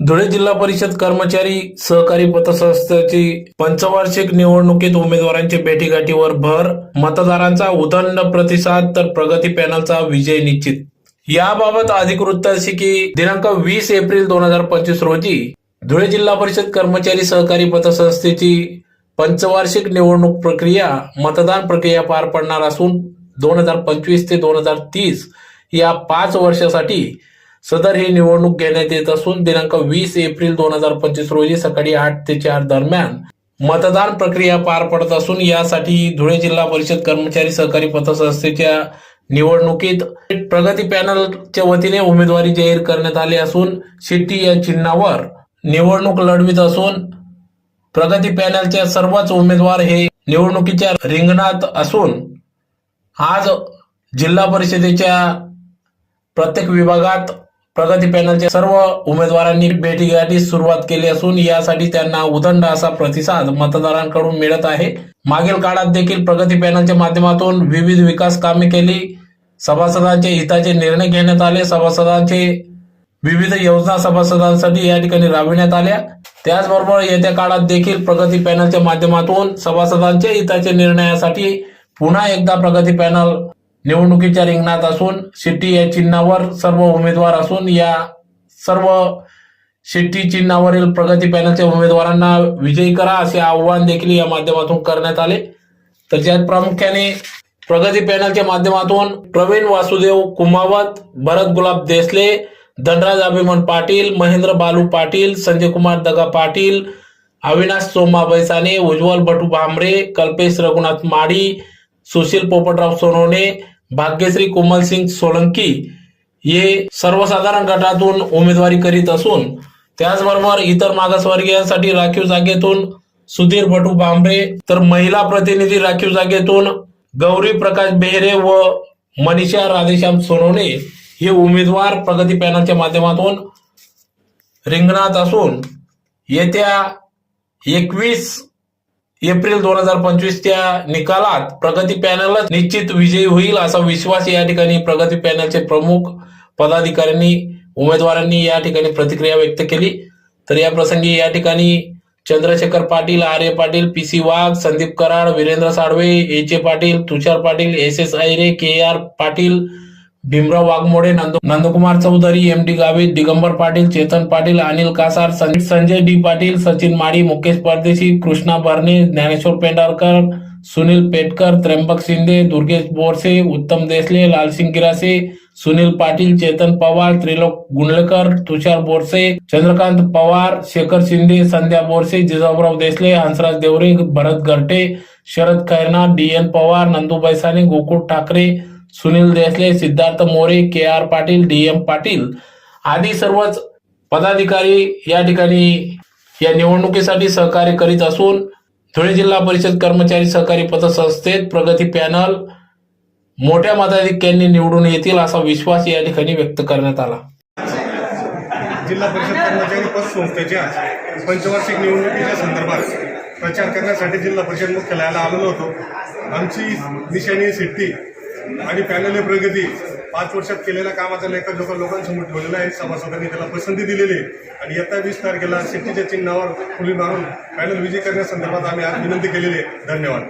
धुळे जिल्हा परिषद कर्मचारी सहकारी पतसंस्थेची पंचवार्षिक निवडणुकीत उमेदवारांच्या भेटीगाठीवर भर मतदारांचा उदंड प्रतिसाद तर प्रगती पॅनलचा विजय निश्चित. याबाबत अधिक वृत्त असे की दिनांक वीस एप्रिल दोन हजार पंचवीस रोजी धुळे जिल्हा परिषद कर्मचारी सहकारी पतसंस्थेची पंचवार्षिक निवडणूक प्रक्रिया मतदान प्रक्रिया पार पडणार असून दोन हजार पंचवीस ते दोन हजार तीस या पाच वर्षासाठी सदर ही निवडणूक घेण्यात येत असून दिनांक वीस एप्रिल दोन हजार पंचवीस रोजी सकाळी आठ ते चार दरम्यान मतदान प्रक्रिया पार पडत असून यासाठी धुळे जिल्हा परिषद कर्मचारी सहकारी पतसंस्थेच्या निवडणुकीत प्रगती पॅनलच्या वतीने उमेदवारी जाहीर करण्यात आली असून शिट्टी या चिन्हावर निवडणूक लढवित असून प्रगती पॅनलच्या सर्वच उमेदवार हे निवडणुकीच्या रिंगणात असून आज जिल्हा परिषदेच्या प्रत्येक विभागात प्रगती पॅनलच्या सर्व उमेदवारांनी भेटीगाठी सुरुवात केली असून यासाठी त्यांना उदंड असा प्रतिसाद मतदारांकडून मिळत आहे. मागील काळात देखील प्रगती पॅनलच्या माध्यमातून विविध विकास कामे केली. सभासदांचे हिताचे निर्णय घेण्यात आले. सभासदांचे विविध योजना सभासदांसाठी या ठिकाणी राबविण्यात आल्या. त्याचबरोबर येत्या काळात देखील प्रगती पॅनलच्या माध्यमातून सभासदांच्या हिताच्या निर्णयासाठी पुन्हा एकदा प्रगती पॅनल निवडणुकीच्या रिंगणात असून शिट्टी या चिन्हावर सर्व उमेदवार असून या सर्व शिट्टी चिन्हावरील प्रगती पॅनलच्या उमेदवारांना विजयी करा असे आव्हान देखील या माध्यमातून करण्यात आले. तर ज्यात प्रामुख्याने प्रगती पॅनलच्या माध्यमातून प्रवीण वासुदेव कुमावत भरत गुलाब देसले धनराज अभिमन पाटील महेंद्र बालू पाटील संजय कुमार दगा पाटील अविनाश सोमा बैसाने उज्ज्वल भटू भांबरे कल्पेश रघुनाथ माडी सुशील पोपटराव सोनवणे भाग्यश्री कोमल सिंग सोलंकी हे सर्वसाधारण गटातून उमेदवारी करीत असून त्याचबरोबर इतर मागासवर्गीयांसाठी राखीव जागेतून सुधीर भटू बांबरे तर महिला प्रतिनिधी राखीव जागेतून गौरी प्रकाश बेहरे व मनीषा राधेश्याम सोनवणे हे उमेदवार प्रगती पॅनलच्या माध्यमातून रिंगणात असून येत्या एकवीस एप्रिल दोन हजार पंचवीसच्या निकालात प्रगती पॅनलच निश्चित विजयी होईल असा विश्वास या ठिकाणी प्रगती पॅनलचे प्रमुख पदाधिकाऱ्यांनी उमेदवारांनी या ठिकाणी प्रतिक्रिया व्यक्त केली. तर या प्रसंगी या ठिकाणी Chandrashekhar Patil Arya Patil P C Wagh Sandeep Karad Virendra Salve H A Patil Tushar Patil S S Ayre K R Patil Bhimrao Waghmode Nandkumar Chaudhari M D Gavit Digambar Patil Chetan Patil Anil Kasar Sanjay D Patil Sachin Madi Mukesh Pardeshi Krishna Bharane Dnyaneshwar Pendharkar Sunil Petkar Trimbak Shinde Durgesh Borse Uttam Desale Lalsing Girase Sunil Patil Chetan Pawar Trilok Gundlekar Tushar Borse Chandrakant Pawar Shekhar Shinde Sandhya Borse Jijaurao Desale Hansraj Deore Bharat Garate Sharad Khairnath D N Pawar Nandu Baisane Gokul Thackeray Sunil Desale Siddharth More K R Patil D M Patil आदी सर्वच पदाधिकारी या ठिकाणी या निवडणुकीसाठी सहकार्य करीत असून धुळे जिल्हा परिषद कर्मचारी सहकारी पतसंस्थेत प्रगती पॅनल मोठ्या मताधिक्यांनी निवडून येतील असा विश्वास या ठिकाणी व्यक्त करण्यात आला. जिल्हा परिषद कर्मचारी पतसंस्थेच्या पंचवार्षिक निवडणुकीच्या संदर्भात प्रचार करण्यासाठी जिल्हा परिषद मुख्यालयाला आलेलो होतो. आमची निशाणी सिट्टी आणि पॅनल प्रगती. पाच वर्षात केलेल्या कामाचा लेखाजोखा लोकांसमोर ठेवलेला आहे. सभासदांनी त्याला पसंती दिलेली आहे. आणि येत्या वीस तारखेला शेतीच्या चिन्हावर खुली मारून पॅनल विजय करण्यासंदर्भात आम्ही आज विनंती केलेली आहे. धन्यवाद.